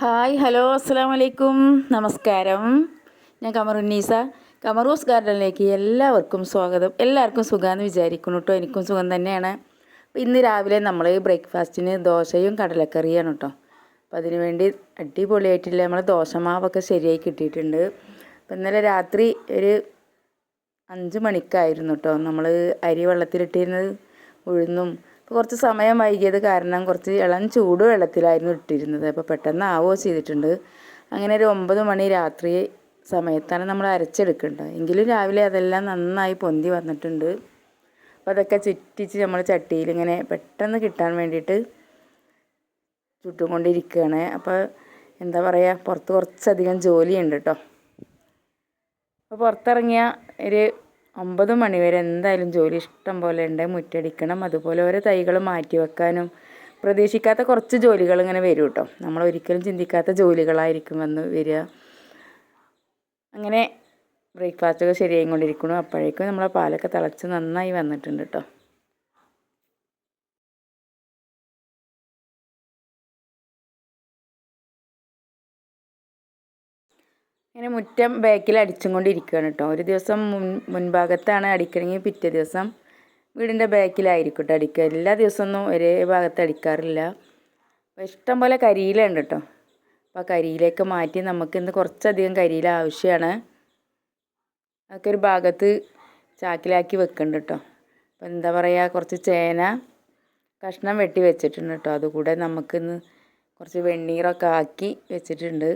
Hi hello അസ്സാം വലൈക്കും നമസ്കാരം. ഞാൻ കമറുന്നീസ കമറൂസ് ഗാർഡനിലേക്ക് എല്ലാവർക്കും സ്വാഗതം. എല്ലാവർക്കും സുഖമെന്ന് വിചാരിക്കുന്നു കേട്ടോ എനിക്കും സുഖം തന്നെയാണ്. അപ്പോൾ ഇന്ന് രാവിലെ നമ്മൾ ബ്രേക്ക്ഫാസ്റ്റിന് ദോശയും കടലക്കറിയാണ് കേട്ടോ അപ്പോൾ അതിന് വേണ്ടി അടിപൊളിയായിട്ടില്ല? നമ്മൾ ദോശമാവൊക്കെ ശരിയായി കിട്ടിയിട്ടുണ്ട്. അപ്പോൾ ഇന്നലെ രാത്രി ഒരു അഞ്ച് മണിക്കായിരുന്നു കേട്ടോ നമ്മൾ അരി വെള്ളത്തിലിട്ടിരുന്നത്. ഉഴുന്നും കുറച്ച് സമയം വൈകിയത് കാരണം കുറച്ച് ഇളം ചൂട് വെള്ളത്തിലായിരുന്നു ഇട്ടിരുന്നത്. അപ്പോൾ പെട്ടെന്ന് ആവോ ചെയ്തിട്ടുണ്ട്. അങ്ങനെ ഒരു ഒമ്പത് മണി രാത്രി സമയത്താണ് നമ്മൾ അരച്ചെടുക്കേണ്ടത്. എങ്കിലും രാവിലെ അതെല്ലാം നന്നായി പൊന്തി വന്നിട്ടുണ്ട്. അപ്പോൾ അതൊക്കെ ചുറ്റിച്ച് നമ്മൾ ചട്ടിയിൽ ഇങ്ങനെ പെട്ടെന്ന് കിട്ടാൻ വേണ്ടിയിട്ട് ചുട്ടും കൊണ്ടിരിക്കുകയാണ് അപ്പോൾ എന്താ പറയുക പുറത്ത് കുറച്ചധികം ജോലിയുണ്ട് കേട്ടോ അപ്പോൾ പുറത്തിറങ്ങിയ ഒരു ഒമ്പത് മണിവരെ എന്തായാലും ജോലി ഇഷ്ടം പോലെ ഉണ്ട്. മുറ്റടിക്കണം. അതുപോലെ ഓരോ തൈകൾ മാറ്റി വെക്കാനും. പ്രതീക്ഷിക്കാത്ത കുറച്ച് ജോലികൾ ഇങ്ങനെ വരും കേട്ടോ. നമ്മൾ ഒരിക്കലും ചിന്തിക്കാത്ത ജോലികളായിരിക്കും വന്ന് വരിക. അങ്ങനെ ബ്രേക്ക്ഫാസ്റ്റൊക്കെ ശരിയായി കൊണ്ടിരിക്കണു അപ്പോഴേക്കും നമ്മളെ പാലൊക്കെ തിളച്ച് നന്നായി വന്നിട്ടുണ്ട് കേട്ടോ. ഇങ്ങനെ മുറ്റം ബാക്കിൽ അടിച്ചും കൊണ്ടിരിക്കുകയാണ് കേട്ടോ. ഒരു ദിവസം മുൻ മുൻഭാഗത്താണ് അടിക്കണമെങ്കിൽ പിറ്റേ ദിവസം വീടിന്റെ ബാക്കിലായിരിക്കും കേട്ടോ അടിക്കുക. എല്ലാ ദിവസമൊന്നും ഒരേ ഭാഗത്ത് അടിക്കാറില്ല. അപ്പോൾ ഇഷ്ടം പോലെ കരിയിലുണ്ട് കേട്ടോ. അപ്പോൾ കരിയിലേക്ക് മാറ്റി നമുക്ക് ഇന്ന് കുറച്ചധികം കരിയില ആവശ്യമാണ്. അതൊക്കെ ഒരു ഭാഗത്ത് ചാക്കിലാക്കി വെക്കുന്നുണ്ട് കേട്ടോ. അപ്പോൾ എന്താ പറയുക കുറച്ച് ചേന കഷ്ണം വെട്ടി വെച്ചിട്ടുണ്ട് കേട്ടോ. അതുകൂടെ നമുക്കിന്ന് കുറച്ച് വെണ്ണീറൊക്കെ ആക്കി വെച്ചിട്ടുണ്ട്.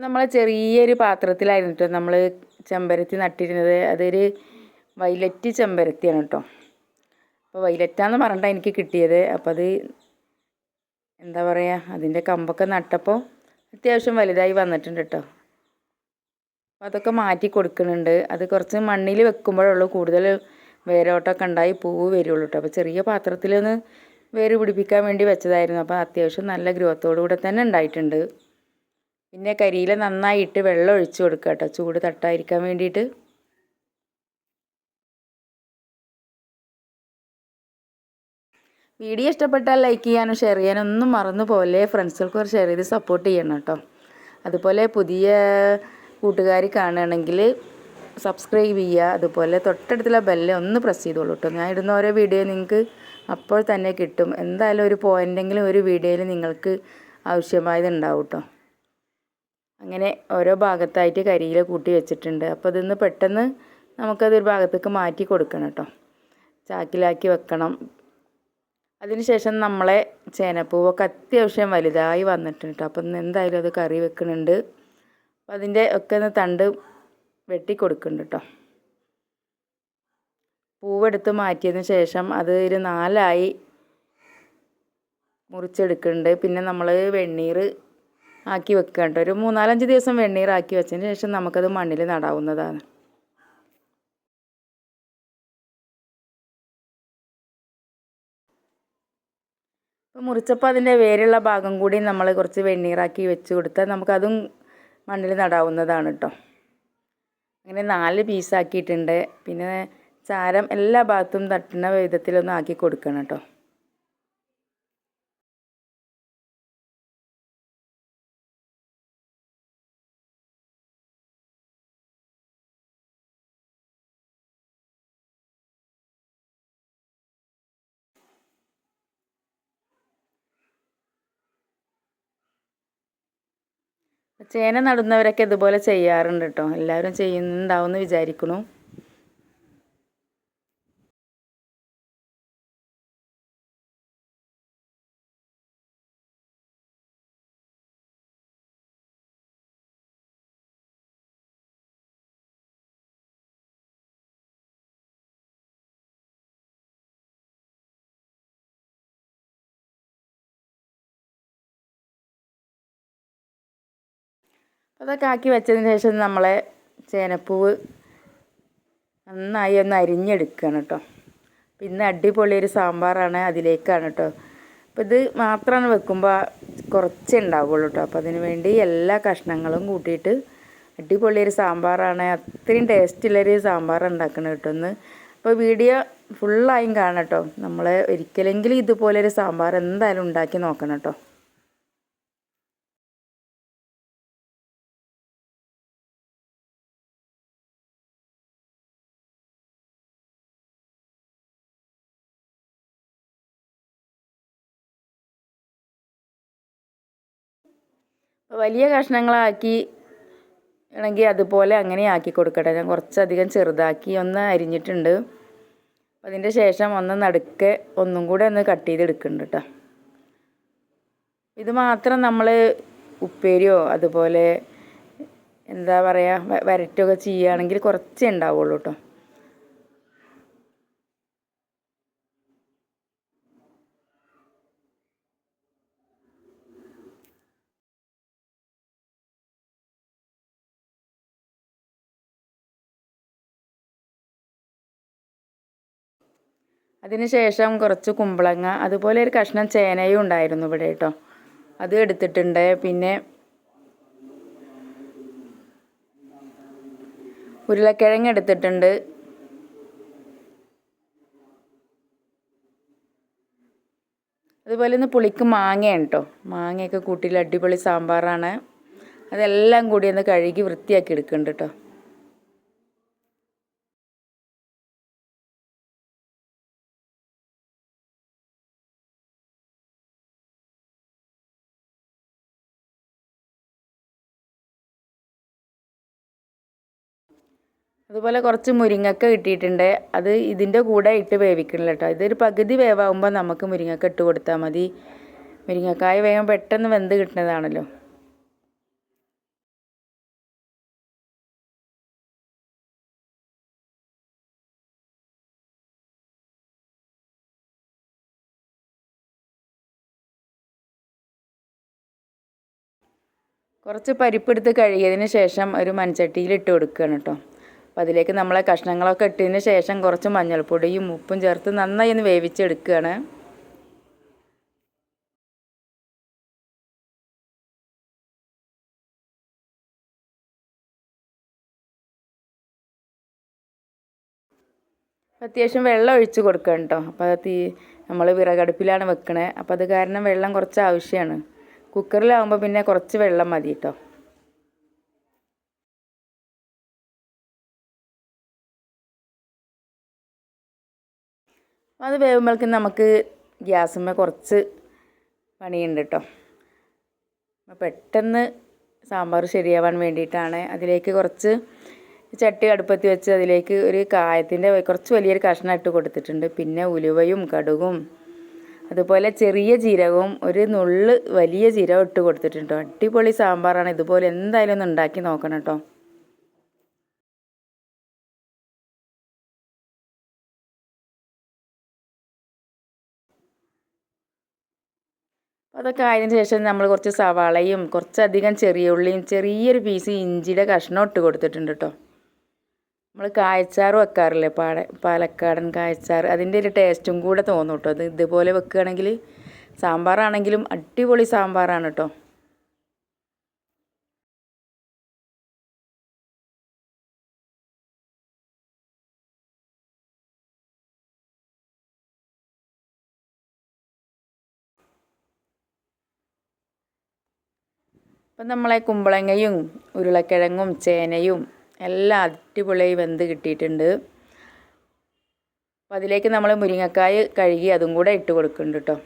നമ്മൾ ചെറിയൊരു പാത്രത്തിലായിരുന്നു കേട്ടോ നമ്മൾ ചെമ്പരത്തി നട്ടിരുന്നത്. അതൊരു വൈലറ്റ് ചെമ്പരത്തിയാണ് കേട്ടോ അപ്പോൾ വൈലറ്റാന്ന് പറഞ്ഞിട്ടാണ് എനിക്ക് കിട്ടിയത്. അപ്പോൾ അത് എന്താ പറയുക അതിന്റെ കമ്പൊക്കെ നട്ടപ്പോൾ അത്യാവശ്യം വലുതായി വന്നിട്ടുണ്ട് കേട്ടോ അപ്പോൾ അതൊക്കെ മാറ്റി കൊടുക്കുന്നുണ്ട്. അത് കുറച്ച് മണ്ണിൽ വെക്കുമ്പോഴുള്ളൂ കൂടുതൽ വേരോട്ടമൊക്കെ ഉണ്ടായി പൂവ് വരുള്ളൂ കേട്ടോ അപ്പോൾ ചെറിയ പാത്രത്തിലൊന്ന് വേര് പിടിപ്പിക്കാൻ വേണ്ടി വെച്ചതായിരുന്നു. അപ്പോൾ അത്യാവശ്യം നല്ല ഗ്രോത്തോടു കൂടെ തന്നെ ഉണ്ടായിട്ടുണ്ട്. പിന്നെ കരിയില നന്നായിട്ട് വെള്ളം ഒഴിച്ചു കൊടുക്കുക കേട്ടോ. ചൂട് തട്ടായിരിക്കാൻ വേണ്ടിയിട്ട്. വീഡിയോ ഇഷ്ടപ്പെട്ടാൽ ലൈക്ക് ചെയ്യാനും ഷെയർ ചെയ്യാനും ഒന്നും മറന്നു പോലെ ഫ്രണ്ട്സുകൾക്ക് ഷെയർ ചെയ്ത് സപ്പോർട്ട് ചെയ്യണം കേട്ടോ. അതുപോലെ പുതിയ കൂട്ടുകാർ കാണുകയാണെങ്കിൽ സബ്സ്ക്രൈബ് ചെയ്യുക. അതുപോലെ തൊട്ടടുത്തുള്ള ബെല്ല് ഒന്ന് പ്രസ് ചെയ്തോളൂ കേട്ടോ. ഞാൻ ഇടുന്ന ഓരോ വീഡിയോ നിങ്ങൾക്ക് അപ്പോൾ തന്നെ കിട്ടും. എന്തായാലും ഒരു പോയിന്റെങ്കിലും ഒരു വീഡിയോയിൽ നിങ്ങൾക്ക് ആവശ്യമായത് ഉണ്ടാവും കേട്ടോ. അങ്ങനെ ഓരോ ഭാഗത്തായിട്ട് കരിയില കൂട്ടി വെച്ചിട്ടുണ്ട്. അപ്പോൾ ഇതൊന്ന് പെട്ടെന്ന് നമുക്കതൊരു ഭാഗത്തേക്ക് മാറ്റി കൊടുക്കണം കേട്ടോ. ചാക്കിലാക്കി വെക്കണം. അതിനുശേഷം നമ്മളെ ചേനപ്പൂവൊക്കെ അത്യാവശ്യം വലുതായി വന്നിട്ടുണ്ട് കേട്ടോ. അപ്പം എന്തായാലും അത് കറി വെക്കുന്നുണ്ട്. അപ്പം അതിന്റെ ഒക്കെ ഒന്ന് തണ്ട് വെട്ടി കൊടുക്കുന്നുണ്ട് കേട്ടോ. പൂവെടുത്ത് മാറ്റിയതിന് ശേഷം അത് ഒരു നാലായി മുറിച്ചെടുക്കുന്നുണ്ട്. പിന്നെ നമ്മൾ വെണ്ണീർ ആക്കി വെക്കുക കേട്ടോ. ഒരു മൂന്നാലഞ്ച് ദിവസം വെണ്ണീറാക്കി വെച്ചതിന് ശേഷം നമുക്കത് മണ്ണിൽ നടാവുന്നതാണ്. ഇപ്പോൾ മുറിച്ചപ്പോൾ അതിന്റെ വേരുള്ള ഭാഗം കൂടി നമ്മൾ കുറച്ച് വെണ്ണീറാക്കി വെച്ച് കൊടുത്താൽ നമുക്കതും മണ്ണിൽ നടാവുന്നതാണ് കേട്ടോ. അങ്ങനെ നാല് പീസാക്കിയിട്ടുണ്ട് പിന്നെ ചാരം എല്ലാ ഭാഗത്തും തട്ടുന്ന വിധത്തിലൊന്നും ആക്കി കൊടുക്കണം കേട്ടോ. ചേന നടുന്നവരൊക്കെ ഇതുപോലെ ചെയ്യാറുണ്ട് കേട്ടോ എല്ലാവരും ചെയ്യുന്നുണ്ടാവും എന്ന് വിചാരിക്കുന്നു. അതൊക്കെ ആക്കി വെച്ചതിന് ശേഷം നമ്മളെ ചേനപ്പൂവ് നന്നായി ഒന്ന് അരിഞ്ഞെടുക്കുകയാണ് കേട്ടോ. പിന്നെ അടിപൊളി ഒരു സാമ്പാറാണ് അതിലേക്കാണ് കേട്ടോ. അപ്പോൾ ഇത് മാത്രമാണ് വെക്കുമ്പോൾ കുറച്ചേ ഉണ്ടാവുള്ളൂ കേട്ടോ. അപ്പോൾ അതിന് വേണ്ടി എല്ലാ കഷ്ണങ്ങളും കൂട്ടിയിട്ട് അടിപൊളി ഒരു സാമ്പാറാണ്. അത്രയും ടേസ്റ്റുള്ളൊരു സാമ്പാർ ഉണ്ടാക്കണം കേട്ടോ ഒന്ന് അപ്പോൾ വീഡിയോ ഫുള്ളായും കാണാം കേട്ടോ. നമ്മൾ ഒരിക്കലെങ്കിലും ഇതുപോലൊരു സാമ്പാർ എന്തായാലും ഉണ്ടാക്കി നോക്കണം കേട്ടോ. വലിയ കഷ്ണങ്ങളാക്കി ആണെങ്കിൽ അതുപോലെ അങ്ങനെ ആക്കി കൊടുക്കട്ടെ. ഞാൻ കുറച്ചധികം ചെറുതാക്കി ഒന്ന് അരിഞ്ഞിട്ടുണ്ട്. അതിന്റെ ശേഷം ഒന്ന് നടുക്ക് ഒന്നും കൂടെ ഒന്ന് കട്ട് ചെയ്തെടുക്കുന്നുണ്ട് കേട്ടോ ഇത് മാത്രം നമ്മൾ ഉപ്പേരിയോ അതുപോലെ എന്താ പറയുക വരട്ടൊക്കെ ചെയ്യുകയാണെങ്കിൽ കുറച്ചേ ഉണ്ടാവുള്ളൂ കേട്ടോ അതിനുശേഷം കുറച്ച് കുമ്പളങ്ങ അതുപോലെ ഒരു കഷ്ണം ചേനയും ഉണ്ടായിരുന്നു ഇവിടെ കേട്ടോ. അത് എടുത്തിട്ടുണ്ട്. പിന്നെ ഉരുളക്കിഴങ്ങ് എടുത്തിട്ടുണ്ട്. അതുപോലെ ഇന്ന് പുളിക്ക് മാങ്ങയാണ് കേട്ടോ. മാങ്ങയൊക്കെ കൂട്ടിയിൽ അടിപൊളി സാമ്പാറാണ്. അതെല്ലാം കൂടി ഒന്ന് കഴുകി വൃത്തിയാക്കി എടുക്കുന്നുണ്ട് കേട്ടോ. അതുപോലെ കുറച്ച് മുരിങ്ങക്ക കിട്ടിയിട്ടുണ്ട്. അത് ഇതിന്റെ കൂടെ ഇട്ട് വേവിക്കണില്ല കേട്ടോ. ഇതൊരു പകുതി വേവാകുമ്പോൾ നമുക്ക് മുരിങ്ങക്ക ഇട്ട് കൊടുത്താൽ മതി. മുരിങ്ങക്കായ വേഗം പെട്ടെന്ന് വെന്ത് കിട്ടുന്നതാണല്ലോ. കുറച്ച് പരിപ്പെടുത്ത് കഴുകിയതിന് ശേഷം ഒരു മൺചട്ടിയിൽ ഇട്ട് കൊടുക്കുകയാണ് കേട്ടോ. അപ്പോൾ അതിലേക്ക് നമ്മൾ കഷ്ണങ്ങളൊക്കെ ഇട്ടതിന് ശേഷം കുറച്ച് മഞ്ഞൾപ്പൊടിയും ഉപ്പും ചേർത്ത് നന്നായി ഒന്ന് വേവിച്ചെടുക്കുകയാണ്. അത്യാവശ്യം വെള്ളം ഒഴിച്ച് കൊടുക്കണം കേട്ടോ. അപ്പോൾ അത് തീ നമ്മൾ വിറകടുപ്പിലാണ് വെക്കണേ. അപ്പോൾ അത് കാരണം വെള്ളം കുറച്ച് ആവശ്യമാണ് കുക്കറിലാവുമ്പോൾ പിന്നെ കുറച്ച് വെള്ളം മതി കേട്ടോ. അത് വേവുമ്പോഴേക്കും നമുക്ക് ഗ്യാസുമ്മ കുറച്ച് പണിയുണ്ട് കേട്ടോ. പെട്ടെന്ന് സാമ്പാർ ശരിയാവാൻ വേണ്ടിയിട്ടാണ് അതിലേക്ക് കുറച്ച് ചട്ടി അടുപ്പത്തി വെച്ച് അതിലേക്ക് ഒരു കായത്തിന്റെ കുറച്ച് വലിയൊരു കഷ്ണം ഇട്ട് കൊടുത്തിട്ടുണ്ട്. പിന്നെ ഉലുവയും കടുകും അതുപോലെ ചെറിയ ജീരകവും ഒരു നുള്ള് വലിയ ജീരകം ഇട്ട് കൊടുത്തിട്ടുണ്ട്. അടിപൊളി സാമ്പാറാണ്. ഇതുപോലെ എന്തായാലും ഒന്ന് ഉണ്ടാക്കി നോക്കണം കേട്ടോ. അതൊക്കെ ആയതിന് ശേഷം നമ്മൾ കുറച്ച് സവാളയും കുറച്ചധികം ചെറിയ ഉള്ളിയും ചെറിയൊരു പീസ് ഇഞ്ചിയുടെ കഷ്ണം ഇട്ട് കൊടുത്തിട്ടുണ്ട് കേട്ടോ നമ്മൾ കായച്ചാറ് വെക്കാറില്ലേ? പാട പാലക്കാടൻ കായച്ചാറ്. അതിന്റെ ഒരു ടേസ്റ്റും കൂടെ തോന്നും കേട്ടോ അത് ഇതുപോലെ വെക്കുകയാണെങ്കിൽ സാമ്പാറാണെങ്കിലും അടിപൊളി സാമ്പാറാണ് കേട്ടോ അപ്പം നമ്മളെ കുമ്പളങ്ങയും ഉരുളക്കിഴങ്ങും ചേനയും എല്ലാം അടിപൊളിയായി വെന്ത് കിട്ടിയിട്ടുണ്ട്. അപ്പോൾ അതിലേക്ക് നമ്മൾ മുരിങ്ങക്കായ് കഴുകി അതും കൂടെ ഇട്ട് കൊടുക്കുന്നുണ്ട് കേട്ടോ.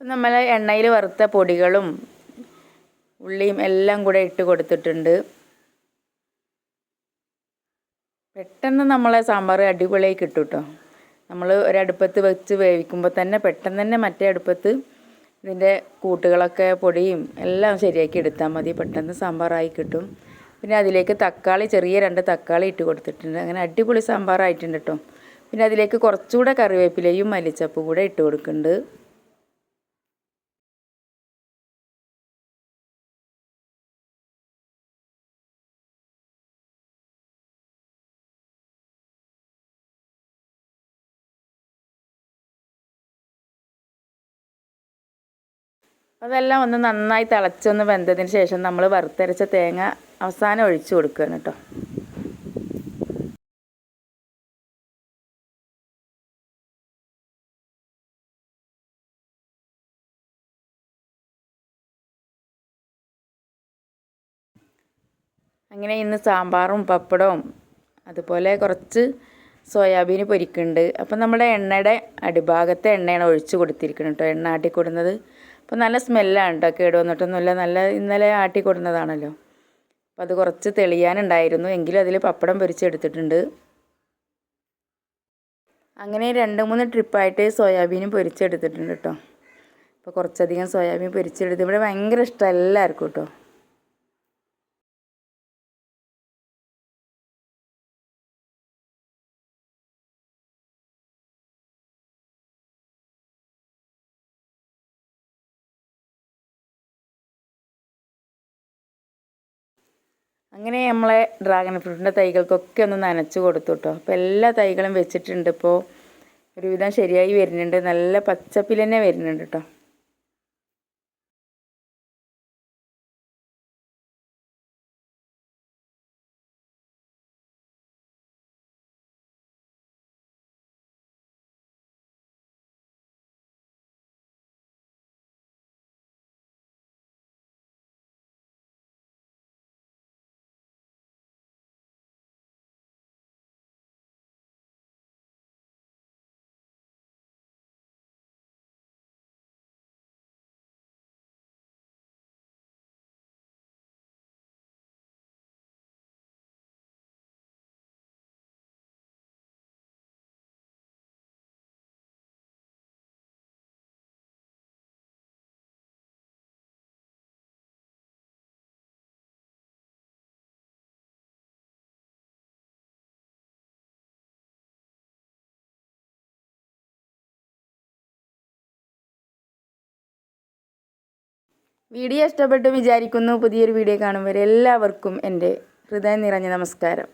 നമ്മൾ എണ്ണയിൽ വറുത്ത പൊടികളും ഉള്ളിയും എല്ലാം കൂടെ ഇട്ട് കൊടുത്തിട്ടുണ്ട്. പെട്ടെന്ന് നമ്മളെ സാമ്പാർ അടിപൊളിയായി കിട്ടും കേട്ടോ നമ്മൾ ഒരടുപ്പത്ത് വെച്ച് വേവിക്കുമ്പോൾ തന്നെ പെട്ടെന്ന് തന്നെ മറ്റേ അടുപ്പത്ത് ഇതിന്റെ കൂട്ടുകളൊക്കെ പൊടിയും എല്ലാം ശരിയാക്കി എടുത്താൽ മതി. പെട്ടെന്ന് സാമ്പാറായി കിട്ടും. പിന്നെ അതിലേക്ക് തക്കാളി ചെറിയ രണ്ട് തക്കാളി ഇട്ട് കൊടുത്തിട്ടുണ്ട്. അങ്ങനെ അടിപൊളി സാമ്പാറായിട്ടുണ്ട് കേട്ടോ. പിന്നെ അതിലേക്ക് കുറച്ചുകൂടെ കറിവേപ്പിലയും മല്ലിച്ചപ്പ് കൂടെ ഇട്ട് കൊടുക്കുന്നുണ്ട്. അതെല്ലാം ഒന്ന് നന്നായി തിളച്ചൊന്ന് വെന്തതിന് ശേഷം നമ്മൾ വറുത്തരച്ച തേങ്ങ അവസാനം ഒഴിച്ചു കൊടുക്കുകയാണ് കേട്ടോ അങ്ങനെ ഇന്ന് സാമ്പാറും പപ്പടവും അതുപോലെ കുറച്ച് സോയാബീൻ പൊരിക്കുന്നുണ്ട്. അപ്പം നമ്മുടെ എണ്ണയുടെ അടിഭാഗത്തെ എണ്ണയാണ് ഒഴിച്ച് കൊടുത്തിരിക്കുന്നത് കേട്ടോ എണ്ണ ആട്ടി കൊടുക്കുന്നത് അപ്പോൾ നല്ല സ്മെല്ലാണ് കേട്ടോ കേട് വന്നിട്ടൊന്നുമില്ല നല്ല ഇന്നലെ ആട്ടി കൊടുന്നതാണല്ലോ. അപ്പോൾ അത് കുറച്ച് തെളിയാനുണ്ടായിരുന്നു. എങ്കിലും അതിൽ പപ്പടം പൊരിച്ചെടുത്തിട്ടുണ്ട്. അങ്ങനെ രണ്ട് മൂന്ന് ട്രിപ്പായിട്ട് സോയാബീനും പൊരിച്ചെടുത്തിട്ടുണ്ട് കേട്ടോ അപ്പോൾ കുറച്ചധികം സോയാബീൻ പൊരിച്ചെടുത്ത്. ഇവിടെ ഭയങ്കര ഇഷ്ടം എല്ലാവർക്കും കേട്ടോ അങ്ങനെ നമ്മളെ ഡ്രാഗൺ ഫ്രൂട്ടിന്റെ തൈകൾക്കൊക്കെ ഒന്ന് നനച്ച് കൊടുത്തു കേട്ടോ അപ്പോൾ എല്ലാ തൈകളും വെച്ചിട്ടുണ്ട് ഇപ്പോൾ ഒരുവിധം ശരിയായി വരുന്നുണ്ട്. നല്ല പച്ചപ്പിൽ തന്നെ വരുന്നുണ്ട് കേട്ടോ വീഡിയോ ഇഷ്ടപ്പെട്ടു വിചാരിക്കുന്നു. പുതിയൊരു വീഡിയോ കാണുമ്പോൾ എല്ലാവർക്കും എന്റെ ഹൃദയം നിറഞ്ഞ നമസ്കാരം.